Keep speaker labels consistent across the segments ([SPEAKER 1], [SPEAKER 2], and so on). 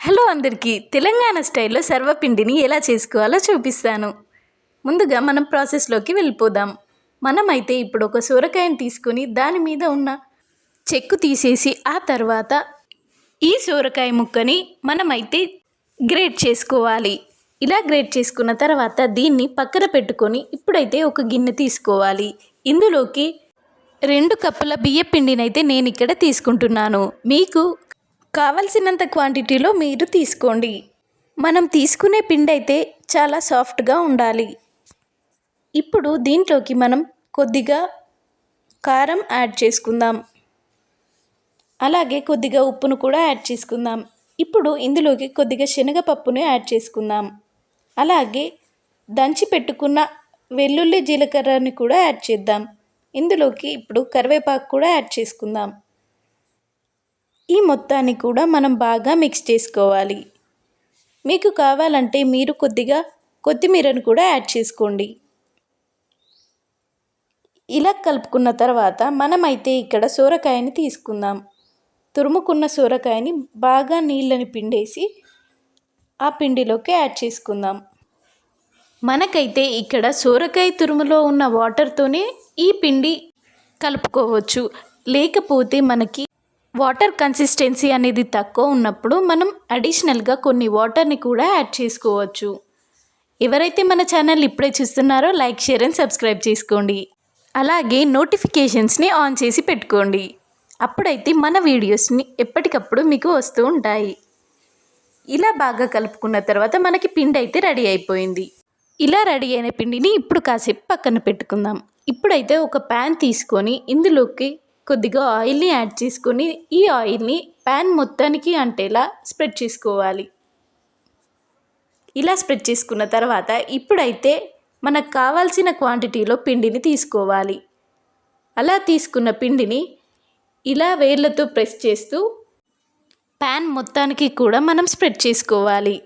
[SPEAKER 1] Hello అందరికీ తెలంగాణ స్టైల్లో సర్వపిండిని ఎలా చేసుకోవాలో చూపిస్తాను. ముందుగా మనం ప్రాసెస్లోకి వెళ్ళిపోదాం. మనమైతే ఇప్పుడు ఒక సొరకాయని తీసుకొని దాని మీద ఉన్న చెక్కు తీసేసి ఆ తర్వాత ఈ సొరకాయ ముక్కని మనమైతే గ్రేట్ చేసుకోవాలి. ఇలా గ్రేట్ చేసుకున్న తర్వాత దీన్ని పక్కన పెట్టుకొని ఇప్పుడైతే ఒక గిన్నె తీసుకోవాలి. ఇందులోకి రెండు కప్పుల బియ్య పిండినైతే నేను ఇక్కడ తీసుకుంటున్నాను. మీకు కావలసినంత క్వాంటిటీలో మీరు తీసుకోండి. మనం తీసుకునే పిండి అయితే చాలా సాఫ్ట్గా ఉండాలి. ఇప్పుడు దీంట్లోకి మనం కొద్దిగా కారం యాడ్ చేసుకుందాం. అలాగే కొద్దిగా ఉప్పును కూడా యాడ్ చేసుకుందాం. ఇప్పుడు ఇందులోకి కొద్దిగా శనగపప్పును యాడ్ చేసుకుందాం. అలాగే దంచి పెట్టుకున్న వెల్లుల్లి జీలకర్రని కూడా యాడ్ చేద్దాం. ఇందులోకి ఇప్పుడు కరివేపాకు కూడా యాడ్ చేసుకుందాం. ఈ మొత్తాన్ని కూడా మనం బాగా మిక్స్ చేసుకోవాలి. మీకు కావాలంటే మీరు కొద్దిగా కొత్తిమీరను కూడా యాడ్ చేసుకోండి. ఇలా కలుపుకున్న తర్వాత మనమైతే ఇక్కడ సోరకాయని తీసుకుందాం. తురుముకున్న సోరకాయని బాగా నీళ్ళని పిండేసి ఆ పిండిలోకి యాడ్ చేసుకుందాం. మనకైతే ఇక్కడ సోరకాయ తురుములో ఉన్న వాటర్తోనే ఈ పిండి కలుపుకోవచ్చు. లేకపోతే మనకి వాటర్ కన్సిస్టెన్సీ అనేది తక్కువ ఉన్నప్పుడు మనం అడిషనల్గా కొన్ని వాటర్ని కూడా యాడ్ చేసుకోవచ్చు. ఎవరైతే మన ఛానల్ ఇప్పుడే చూస్తున్నారో లైక్ షేర్ అండ్ సబ్స్క్రైబ్ చేసుకోండి. అలాగే నోటిఫికేషన్స్ని ఆన్ చేసి పెట్టుకోండి. అప్పుడైతే మన వీడియోస్ని ఎప్పటికప్పుడు మీకు వస్తూ ఉంటాయి. ఇలా బాగా కలుపుకున్న తర్వాత మనకి పిండి అయితే రెడీ అయిపోయింది. ఇలా రెడీ అయిన పిండిని ఇప్పుడు కాసేపు పక్కన పెట్టుకుందాం. ఇప్పుడైతే ఒక ప్యాన్ తీసుకొని ఇందులోకి కొద్దిగా ఆయిల్ని యాడ్ చేసుకొని ఈ ఆయిల్ని ప్యాన్ మొత్తానికి అంటేలా స్ప్రెడ్ చేసుకోవాలి. ఇలా స్ప్రెడ్ చేసుకున్న తర్వాత ఇప్పుడైతే మనకు కావాల్సిన క్వాంటిటీలో పిండిని తీసుకోవాలి. అలా తీసుకున్న పిండిని ఇలా వేర్లతో ప్రెస్ చేస్తూ ప్యాన్ మొత్తానికి కూడా మనం స్ప్రెడ్ చేసుకోవాలి.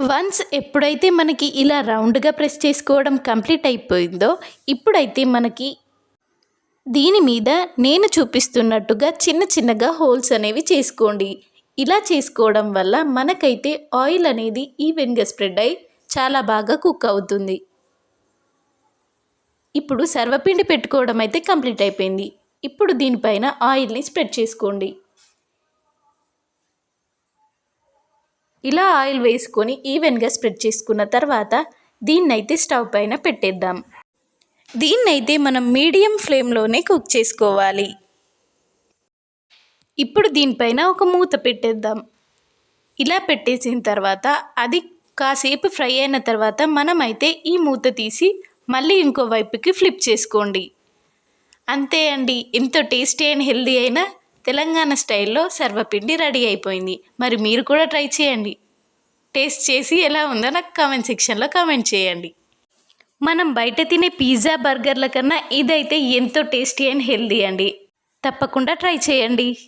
[SPEAKER 1] వన్స్ ఎప్పుడైతే మనకి ఇలా రౌండ్గా ప్రెస్ చేసుకోవడం కంప్లీట్ అయిపోయిందో ఇప్పుడైతే మనకి దీని మీద నేను చూపిస్తున్నట్టుగా చిన్న చిన్నగా హోల్స్ అనేవి చేసుకోండి. ఇలా చేసుకోవడం వల్ల మనకైతే ఆయిల్ అనేది ఈవెన్గా స్ప్రెడ్ అయి చాలా బాగా కుక్ అవుతుంది. ఇప్పుడు సర్వపిండి పెట్టుకోవడం అయితే కంప్లీట్ అయిపోయింది. ఇప్పుడు దీనిపైన ఆయిల్ని స్ప్రెడ్ చేసుకోండి. ఇలా ఆయిల్ వేసుకొని ఈవెన్గా స్ప్రెడ్ చేసుకున్న తర్వాత దీన్నైతే స్టవ్ పైన పెట్టేద్దాం. దీన్నైతే మనం మీడియం ఫ్లేమ్లోనే కుక్ చేసుకోవాలి. ఇప్పుడు దీనిపైన ఒక మూత పెట్టేద్దాం. ఇలా పెట్టేసిన తర్వాత అది కాసేపు ఫ్రై అయిన తర్వాత మనమైతే ఈ మూత తీసి మళ్ళీ ఇంకో వైపుకి ఫ్లిప్ చేసుకోండి. అంతే అండి. ఎంతో టేస్టీ అండ్ హెల్దీ అయిన తెలంగాణ స్టైల్లో సర్వపిండి రెడీ అయిపోయింది. మరి మీరు కూడా ట్రై చేయండి. టేస్ట్ చేసి ఎలా ఉందో నాకు కామెంట్ సెక్షన్లో కామెంట్ చేయండి. మనం బయట తినే పిజ్జా బర్గర్ల కన్నా ఇదైతే ఎంతో టేస్టీ అండ్ హెల్దీ అండి. తప్పకుండా ట్రై చేయండి.